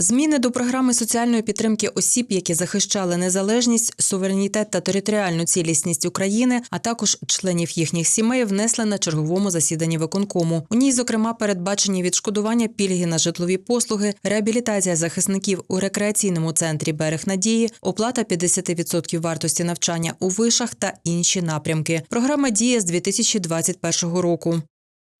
Зміни до програми соціальної підтримки осіб, які захищали незалежність, суверенітет та територіальну цілісність України, а також членів їхніх сімей, внесли на черговому засіданні виконкому. У ній, зокрема, передбачені відшкодування пільги на житлові послуги, реабілітація захисників у рекреаційному центрі Берег Надії, оплата 50% вартості навчання у вишах та інші напрямки. Програма діє з 2021 року.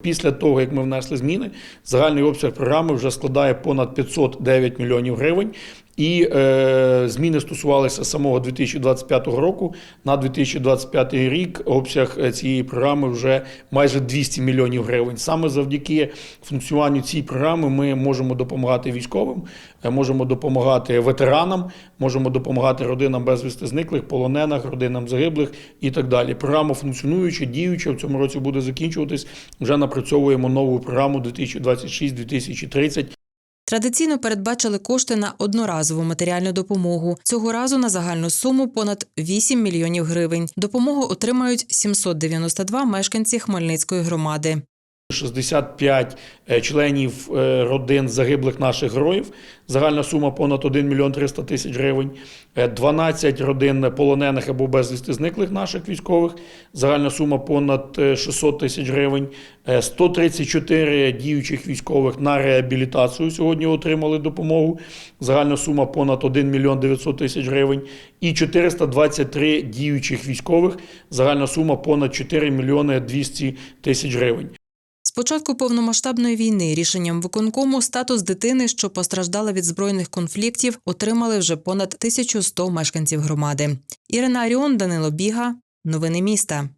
Після того, як ми внесли зміни, загальний обсяг програми вже складає понад 509 мільйонів гривень. І е, зміни стосувалися самого 2025 року. На 2025 рік обсяг е, цієї програми вже майже 200 мільйонів гривень. Саме завдяки функціонуванню цієї програми ми можемо допомагати військовим, е, можемо допомагати ветеранам, можемо допомагати родинам безвісти зниклих, полонених, родинам загиблих і так далі. Програма функціонуюча, діюча в цьому році буде закінчуватись. Вже напрацьовуємо нову програму 2026-2030. Традиційно передбачили кошти на одноразову матеріальну допомогу. Цього разу на загальну суму понад 8 мільйонів гривень. Допомогу отримають 792 мешканці Хмельницької громади. 65 е, членів е, родин загиблих наших героїв. Загальна сума понад 1 мільйон 300 тисяч гривень. Е, 12 родин полонених або безвісти зниклих наших військових. Загальна сума понад е, 600 тисяч гривень. Е, 134 діючих військових на реабілітацію сьогодні отримали допомогу. Загальна сума понад 1 мільйон 900 тисяч гривень. І 423 діючих військових. Загальна сума понад 4 мільйони 200 тисяч гривень. Початку повномасштабної війни рішенням виконкому статус дитини, що постраждала від збройних конфліктів, отримали вже понад 1100 мешканців громади. Ірина Аріон, Данило Біга. Новини міста.